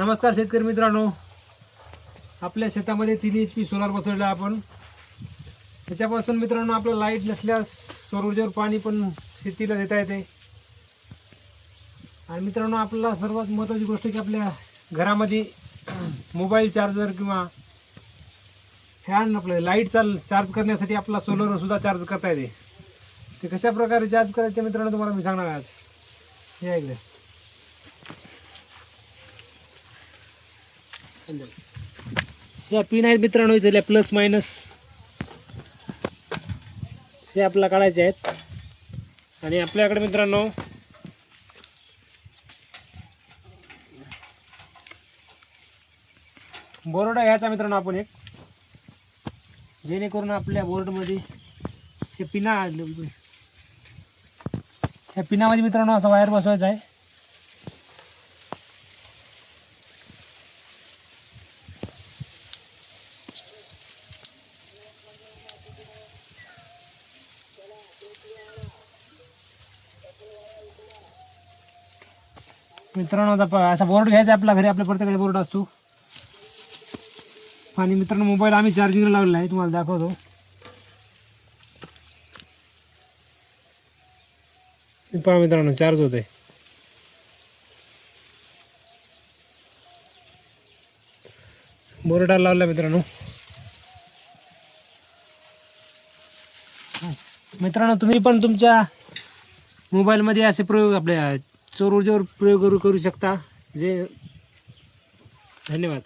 नमस्कार शेतकरी मित्रांनो. आपल्या शेतामध्ये तीन एच पी सोलार बसवलेला आपण. त्याच्यापासून मित्रांनो आपलं लाइट नसल्यास सौर ऊर्जेवर पाणी पण शेतीला देता येते. आणि मित्रांनो आपल्याला सर्वात महत्त्वाची गोष्ट की आपल्या घरामध्ये मोबाईल चार्जर किंवा फॅन आपलं लाइट चाल चार्ज करण्यासाठी आपला सोलर सुद्धा चार्ज करता येते. ते कशा प्रकारे चार्ज करायचे मित्रांनो तुम्हाला मी सांगणार आज. हे ऐकलं या पिन आहेत मित्रांनो इथल्या प्लस मायनस हे काढायचे आहेत. आणि आपल्याकडे मित्रांनो बोर्ड घ्यायचा मित्रांनो आपण एक. जेणेकरून आपल्या बोर्डमध्ये हे पिना ह्या पिनामध्ये मित्रांनो असा वायर बसवायचा आहे. मित्रांनो आता असा बोर्ड घ्यायचा आपला घरी आपल्या प्रत्येकाचा बोर्ड असतो. आणि मित्रांनो मोबाईल आम्ही चार्जिंगला लावलेला आहे तुम्हाला दाखवतो. पहा मित्रांनो चार्ज होते बोर्डाला लावला मित्रांनो. मित्रांनो तुम्ही पण तुमच्या मोबाईलमध्ये असे प्रयोग आपल्या चोर ऊर्जेवर प्रयोग करू करू शकता. जे धन्यवाद.